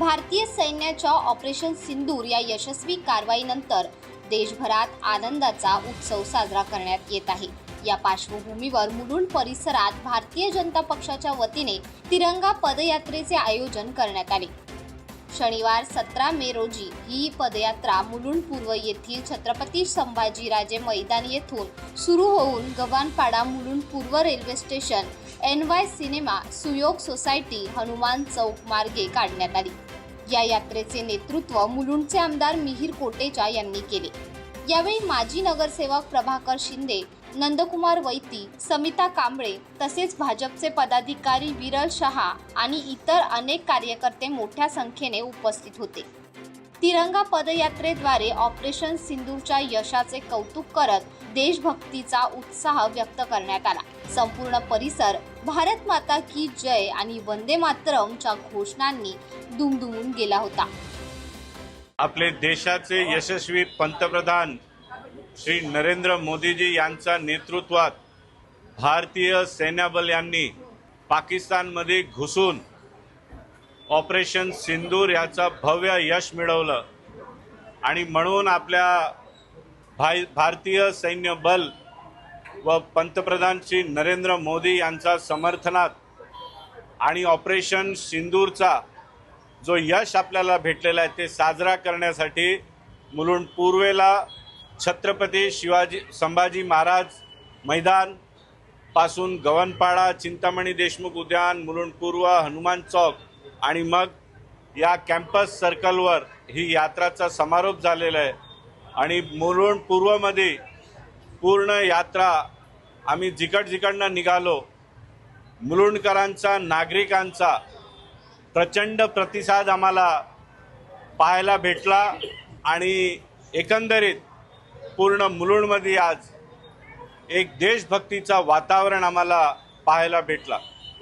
भारतीय सैन्याच्या ऑपरेशन सिंदूर या यशस्वी कारवाईनंतर देशभरात आनंदाचा उत्सव साजरा करण्यात येत आहे. या पार्श्वभूमीवर मुलुंड परिसरात भारतीय जनता पक्षाच्या वतीने तिरंगा पदयात्रेचे आयोजन करण्यात आले. शनिवार सतरा मे रोजी ही पदयात्रा मुलुंड पूर्व येथील छत्रपती संभाजीराजे मैदान येथून सुरू होऊन गव्हाणपाडा मुलुंड पूर्व railway station N Y cinema Suyog society Hanuman चौक मार्गे काढण्यात आली. या यात्रेचे नेतृत्व मुलुंडचे आमदार मिहीर कोटेचा यांनी केले. यावेळी माजी नगरसेवक प्रभाकर शिंदे नंदकुमार वैती समिता कांबळे तसेच भाजपचे पदाधिकारी विरल शहा आणि इतर अनेक कार्यकर्ते मोठ्या संख्येने उपस्थित होते. तिरंगा पदयात्रेद्वारे ऑपरेशन सिंदूरच्या यशाचे कौतुक करत देशभक्तीचा उत्साह व्यक्त करण्यात आला. संपूर्ण परिसर भारत माता की जय आणि वंदे मातरमच्या घोषणांनी दुमदुमून गेला होता. आपले देशाचे यशस्वी पंतप्रधान श्री नरेंद्र मोदीजी यांच्या नेतृत्वात भारतीय सैन्याबल यांनी पाकिस्तानमध्ये घुसून ऑपरेशन सिंदूर याचं भव्य यश मिळवलं. आणि म्हणून आपल्या भाई भारतीय सैन्य बल व पंतप्रधान श्री नरेंद्र मोदी यांच्या समर्थनात आणि ऑपरेशन सिंदूरचा जो यश आपल्याला भेटलेला आहे ते साजरा करण्यासाठी मुलुंड पूर्वेला छत्रपती शिवाजी संभाजी महाराज मैदानपासून गव्हाणपाडा चिंतामणी देशमुख उद्यान मुलुंड पूर्व हनुमान चौक आणि मग या कॅम्पस सर्कलवर ही यात्राचा समारोप झालेला आहे. आणि मुलुंड पूर्वमध्ये पूर्ण यात्रा आम्ही जिकड जिकडनं निघालो. मुलुंडकरांचा नागरिकांचा प्रचंड प्रतिसाद आम्हाला पाहायला भेटला आणि एकंदरीत पूर्ण मुलुंडमध्ये आज एक देशभक्तीचा वातावरण आम्हाला पाहायला भेटला.